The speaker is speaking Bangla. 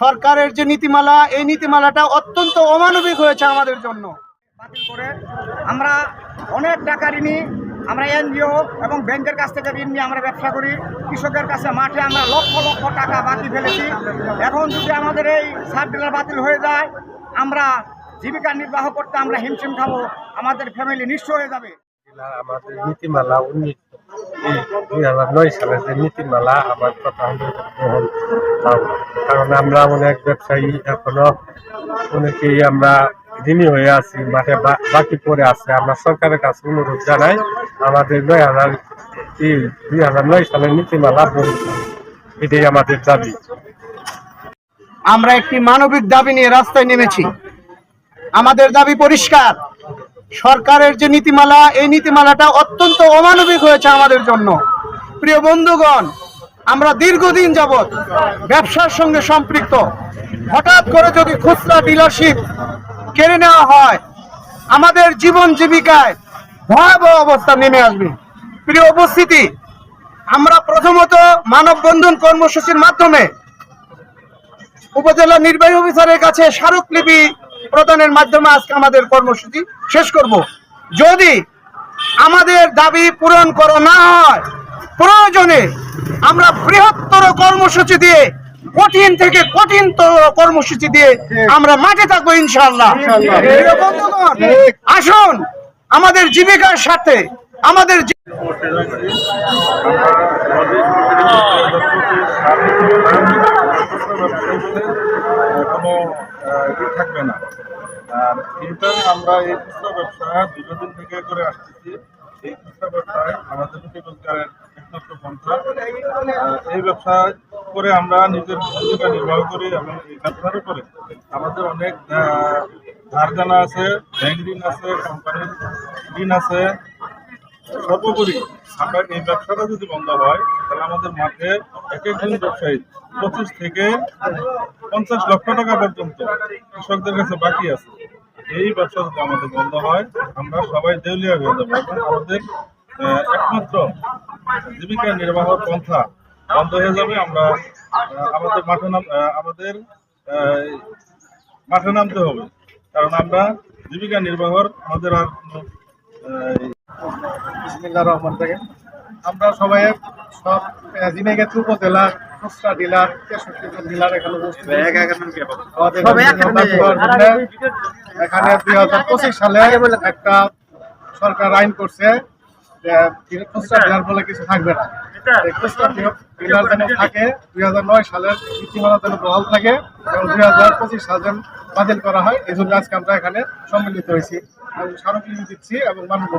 সরকারের যে নীতিমালা এই নীতিমালাটা অত্যন্ত অমানবিক হয়েছে আমাদের জন্য। বাতিল করে আমরা অনেক টাকা ঋণী আমরা এনজিও এবং ব্যাংকের কাছ থেকে ঋণ নিয়ে আমরা ব্যবসা করি। কৃষকের কাছে মাঠে আমরা লক্ষ লক্ষ টাকা বাকি ফেলেছি। এখন যদি আমাদের এই সার ডিলার বাতিল হয়ে যায় আমরা জীবিকা নির্বাহ করতে আমরা হিমশিম খাব আমাদের ফ্যামিলি নিঃস্ব হয়ে যাবে। আমাদের নীতিমালা উনিশ দুই হাজার নয় সালের যে নীতিমালা আমার কারণ আমরা অনেক ব্যবসায়ী এখনও, অনেকেই আমরা ঋণী হয়ে আছি, মাঠে বাকি পড়ে আছে। আমরা সরকারের কাছে অনুরোধ জানাই, আমাদের নয় হাজার দুই হাজার নয় সালের নীতিমালা। এটাই আমাদের দাবি। আমরা একটি মানবিক দাবি নিয়ে রাস্তায় নেমেছি। আমাদের দাবি পরিষ্কার। সরকারের যে নীতিমালা, এই নীতিমালাটা অত্যন্ত অমানবিক হয়েছে আমাদের জন্য। প্রিয় বন্ধুগণ, আমরা দীর্ঘদিন যাবৎ ব্যবসার সঙ্গে সম্পৃক্ত। হঠাৎ করে যদি খুচরা ডিলারশিপ কেড়ে নেওয়া হয়, আমাদের জীবন জীবিকায় ভয়াবহ অবস্থা নেমে আসবে। প্রিয় উপস্থিতি, আমরা প্রথমত মানববন্ধন কর্মসূচির মাধ্যমে উপজেলা নির্বাহী অফিসারের কাছে স্মারকলিপি প্রদানের মাধ্যমে আজকে আমাদের কর্মসূচি শেষ করব। যদি আমাদের দাবি পূরণ করা না হয়, প্রয়োজনে আমরা বৃহত্তর কর্মসূচি দিয়ে, কঠিন থেকে কঠিনতর কর্মসূচি দিয়ে আমরা মাঠে থাকব ইনশাল্লাহ আসুন, আমাদের জীবিকার সাথে আমাদের জী- কোনো ই থাকবে না। আর ইন্টার আমরা এই খুচরা ব্যবসা দীর্ঘদিন থেকে করে আসতেছি। এই খুচরা ব্যবসায় আমাদের রোজগারের একমাত্র পন্থা। এই ব্যবসা করে আমরা নিজের জীবিকা নির্বাহ করি এবং এই ব্যবসার উপরে আমাদের অনেক ধার জানা আছে ব্যাংক ঋণ আছে কোম্পানির ঋণ আছে, সর্বোপরি আমরা এই ব্যবসাটা যদি বন্ধ হয়, তাহলে আমাদের মাঠে এক একজন ব্যবসায়ী পঁচিশ থেকে পঞ্চাশ লক্ষ টাকা পর্যন্ত কৃষকদের কাছে বাকি আছে। এই ব্যবসা যদি আমাদের বন্ধ হয়, আমরা সবাই দেউলিয়া হয়ে যাব। আমাদের একমাত্র জীবিকা নির্বাহর পন্থা বন্ধ হয়ে যাবে। আমরা আমাদের মাঠে নাম আমাদের মাঠে নামতে হবে। কারণ আমরা জীবিকা নির্বাহর আমাদের আর আহ, বিসমিল্লাহির আমরা সবাই সব জিনেগেত উপজেলার খুচরা ডিলার তেষট্টি জন ডিলার এখানে এখানে দুই হাজার পঁচিশ সালে একটা সরকার আইন করছে খুচরা ডিলার বলে কিছু থাকবে না। খুচরা ডিলার যেন থাকে দুই হাজার নয় সালের নীতিমালা যেন বহাল থাকে এবং দুই হাজার পঁচিশ সাল যেন বাতিল করা হয় এই জন্য আজকে আমরা এখানে সম্মিলিত হয়েছি। এবং স্মারকলিপি দিচ্ছি এবং মানব